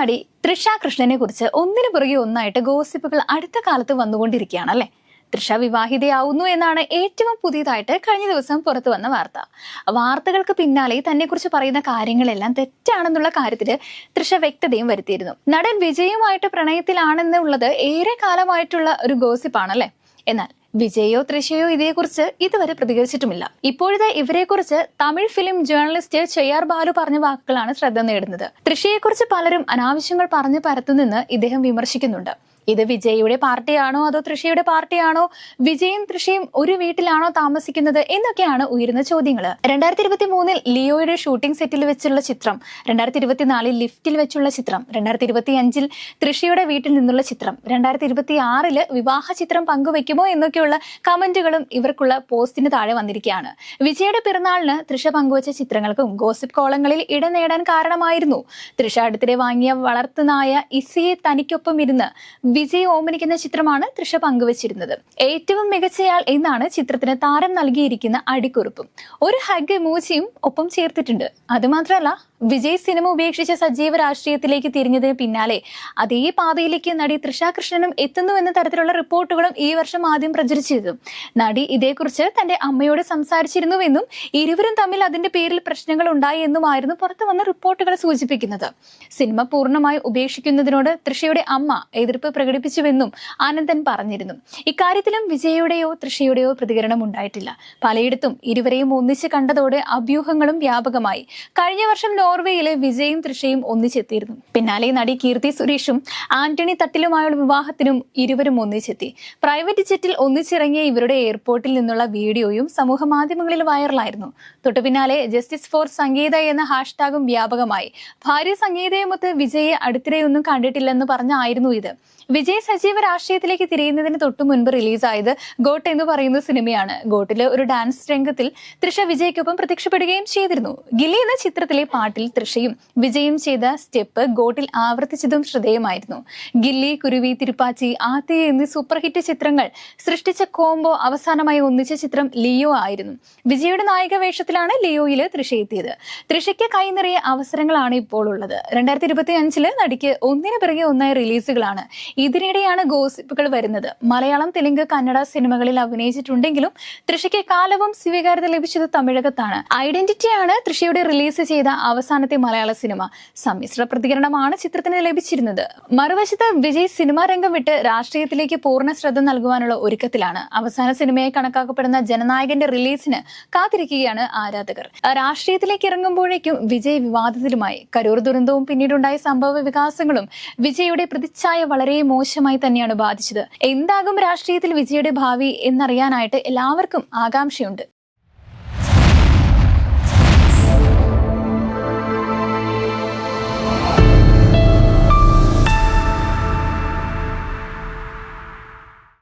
നടി തൃഷ കൃഷ്ണനെ കുറിച്ച് ഒന്നിനു പുറകെ ഒന്നായിട്ട് ഗോസിപ്പുകൾ അടുത്ത കാലത്ത് വന്നുകൊണ്ടിരിക്കുകയാണ് അല്ലെ? തൃഷ വിവാഹിതയാവുന്നു എന്നാണ് ഏറ്റവും പുതിയതായിട്ട് കഴിഞ്ഞ ദിവസം പുറത്തു വന്ന വാർത്ത. വാർത്തകൾക്ക് പിന്നാലെ തന്നെക്കുറിച്ച് പറയുന്ന കാര്യങ്ങളെല്ലാം തെറ്റാണെന്നുള്ള കാര്യത്തിൽ തൃഷ വ്യക്തതയും വരുത്തിയിരുന്നു. നടൻ വിജയുമായിട്ട് പ്രണയത്തിലാണെന്നുള്ളത് ഏറെ കാലമായിട്ടുള്ള ഒരു ഗോസിപ്പാണല്ലേ? എന്നാൽ വിജയോ തൃശയോ ഇതേക്കുറിച്ച് ഇതുവരെ പ്രതികരിച്ചിട്ടുമില്ല. ഇപ്പോഴത്തെ ഇവരെക്കുറിച്ച് തമിഴ് ഫിലിം ജേർണലിസ്റ്റ് ചെയ്യാർ ബാലു പറഞ്ഞ വാക്കുകളാണ് ശ്രദ്ധ നേടുന്നത്. തൃശയെക്കുറിച്ച് പലരും അനാവശ്യങ്ങൾ പറഞ്ഞു പരത്തുനിന്ന് ഇദ്ദേഹം വിമർശിക്കുന്നുണ്ട്. ഇത് വിജയിയുടെ പാർട്ടിയാണോ അതോ തൃഷയുടെ പാർട്ടിയാണോ? വിജയും തൃഷയും ഒരു വീട്ടിലാണോ താമസിക്കുന്നത്? എന്നൊക്കെയാണ് ഉയരുന്ന ചോദ്യങ്ങൾ രണ്ടായിരത്തി ഇരുപത്തി മൂന്നിൽ ലിയോയുടെ ഷൂട്ടിംഗ് സെറ്റിൽ വെച്ചുള്ള ചിത്രം രണ്ടായിരത്തി ഇരുപത്തിനാലിൽ ലിഫ്റ്റിൽ വെച്ചുള്ള ചിത്രം രണ്ടായിരത്തി ഇരുപത്തി അഞ്ചിൽ തൃഷയുടെ വീട്ടിൽ നിന്നുള്ള ചിത്രം രണ്ടായിരത്തി ഇരുപത്തി ആറിൽ വിവാഹ ചിത്രം പങ്കുവെക്കുമോ എന്നൊക്കെയുള്ള കമന്റുകളും ഇവർക്കുള്ള പോസ്റ്റിന് താഴെ വന്നിരിക്കുകയാണ്. വിജയുടെ പിറന്നാളിന് തൃഷ പങ്കുവച്ച ചിത്രങ്ങൾക്കും ഗോസിപ്പ് കോളങ്ങളിൽ ഇടം നേടാൻ കാരണമായിരുന്നു. തൃഷ അടുത്തിടെ വാങ്ങിയ വളർത്തുനായ ഇസിയെ തനിക്കൊപ്പം ഇരുന്ന് വിജയ് ഓമനിക്കുന്ന ചിത്രമാണ് തൃഷ പങ്കുവച്ചിരുന്നത്. ഏറ്റവും മികച്ചയാൾ എന്നാണ് ചിത്രത്തിന് താരം നൽകിയിരിക്കുന്ന അടിക്കുറിപ്പും. ഒരു ഹഗ് എമോജിയും ഒപ്പം ചേർത്തിട്ടുണ്ട്. അതുമാത്രമല്ല വിജയ് സിനിമ ഉപേക്ഷിച്ച സജീവ രാഷ്ട്രീയത്തിലേക്ക് തിരിഞ്ഞതിന് പിന്നാലെ അതേ പാതയിലേക്ക് നടി തൃഷ കൃഷ്ണനും എത്തുന്നു എന്ന തരത്തിലുള്ള റിപ്പോർട്ടുകളും ഈ വർഷം ആദ്യം പ്രചരിച്ചിരുന്നു. നടി ഇതേക്കുറിച്ച് തന്റെ അമ്മയോട് സംസാരിച്ചിരുന്നുവെന്നും ഇരുവരും തമ്മിൽ അതിന്റെ പേരിൽ പ്രശ്നങ്ങൾ ഉണ്ടായി എന്നുമായിരുന്നു പുറത്തു വന്ന റിപ്പോർട്ടുകൾ സൂചിപ്പിക്കുന്നത്. സിനിമ പൂർണമായി ഉപേക്ഷിക്കുന്നതിനോട് തൃഷയുടെ അമ്മ എതിർപ്പ് പ്രകടിപ്പിച്ചുവെന്നും ആനന്ദൻ പറഞ്ഞിരുന്നു. ഇക്കാര്യത്തിലും വിജയുടെയോ തൃഷയുടെയോ പ്രതികരണം ഉണ്ടായിട്ടില്ല. പലയിടത്തും ഇരുവരെയും ഒന്നിച്ച് കണ്ടതോടെ അഭ്യൂഹങ്ങളും വ്യാപകമായി. കഴിഞ്ഞ വർഷം നോർവേയിലെ വിജയും തൃഷയും ഒന്നിച്ചെത്തിയിരുന്നു. പിന്നാലെ നടി കീർത്തി സുരേഷും ആന്റണി തട്ടിലുമായുള്ള വിവാഹത്തിനും ഇരുവരും ഒന്നിച്ചെത്തി. പ്രൈവറ്റ് ജെറ്റിൽ ഒന്നിച്ചിറങ്ങിയ ഇവരുടെ എയർപോർട്ടിൽ നിന്നുള്ള വീഡിയോയും സമൂഹ മാധ്യമങ്ങളിൽ വൈറലായിരുന്നു. തൊട്ടു പിന്നാലെ ജസ്റ്റിസ് ഫോർ സംഗീത എന്ന ഹാഷ്ടാഗും വ്യാപകമായി. ഭാര്യ സംഗീതയുമൊത്ത് വിജയെ അടുത്തിടെയൊന്നും കണ്ടിട്ടില്ലെന്ന് പറഞ്ഞായിരുന്നു ഇത്. വിജയ് സജീവ രാഷ്ട്രീയത്തിലേക്ക് തിരിയുന്നതിന് തൊട്ടു മുൻപ് റിലീസായത് ഗോട്ട് എന്ന് പറയുന്ന സിനിമയാണ്. ഗോട്ടിലെ ഒരു ഡാൻസ് രംഗത്തിൽ തൃഷ വിജയ്ക്കൊപ്പം പ്രത്യക്ഷപ്പെടുകയും ചെയ്തിരുന്നു. ഗില്ലി എന്ന ചിത്രത്തിലെ പാട്ടിൽ തൃഷയും വിജയും ചെയ്ത സ്റ്റെപ്പ് ഗോട്ടിൽ ആവർത്തിച്ചതും ശ്രദ്ധേയമായിരുന്നു. ഗില്ലി കുരുവി തിരുപ്പാച്ചി ആത്തി എന്നീ സൂപ്പർ ഹിറ്റ് ചിത്രങ്ങൾ സൃഷ്ടിച്ച കോംബോ അവസാനമായി ഒന്നിച്ച ചിത്രം ലിയോ ആയിരുന്നു. വിജയുടെ നായിക വേഷത്തിലാണ് ലിയോയിൽ തൃഷ എത്തിയത്. തൃഷയ്ക്ക് കൈനിറിയ അവസരങ്ങളാണ് ഇപ്പോൾ ഉള്ളത്. രണ്ടായിരത്തി ഇരുപത്തി അഞ്ചിൽ നടിക്ക് ഒന്നിനു പിറകെ ഒന്നായി റിലീസുകളാണ്. ഇതിനിടെയാണ് ഗോസിപ്പുകൾ വരുന്നത്. മലയാളം തെലുങ്ക് കന്നഡ സിനിമകളിൽ അഭിനയിച്ചിട്ടുണ്ടെങ്കിലും തൃഷയ്ക്ക് കാലവും സ്വീകാര്യത ലഭിച്ചത് തമിഴകത്താണ്. ഐഡന്റിറ്റിയാണ് തൃഷയുടെ റിലീസ് ചെയ്ത അവസാനത്തെ മലയാള സിനിമ സമ്മിശ്ര പ്രതികരണമാണ് ചിത്രത്തിന് ലഭിച്ചിരുന്നത്. മറുവശത്ത് വിജയ് സിനിമാ രംഗം വിട്ട് രാഷ്ട്രീയത്തിലേക്ക് പൂർണ ശ്രദ്ധ നൽകുവാനുള്ള ഒരുക്കത്തിലാണ്. അവസാന സിനിമയെ കണക്കാക്കപ്പെടുന്ന ജനനായകന്റെ റിലീസിന് കാത്തിരിക്കുകയാണ് ആരാധകർ. രാഷ്ട്രീയത്തിലേക്ക് ഇറങ്ങുമ്പോഴേക്കും വിജയ് വിവാദത്തിലുമായി. കരൂർ ദുരന്തവും പിന്നീടുണ്ടായ സംഭവ വികാസങ്ങളും വിജയുടെ പ്രതിച്ഛായ വളരെ മോശമായി തന്നെയാണ് ബാധിച്ചത്. എന്താകും രാഷ്ട്രീയത്തിൽ വിജയുടെ ഭാവി എന്നറിയാനായിട്ട് എല്ലാവർക്കും ആകാംക്ഷയുണ്ട്.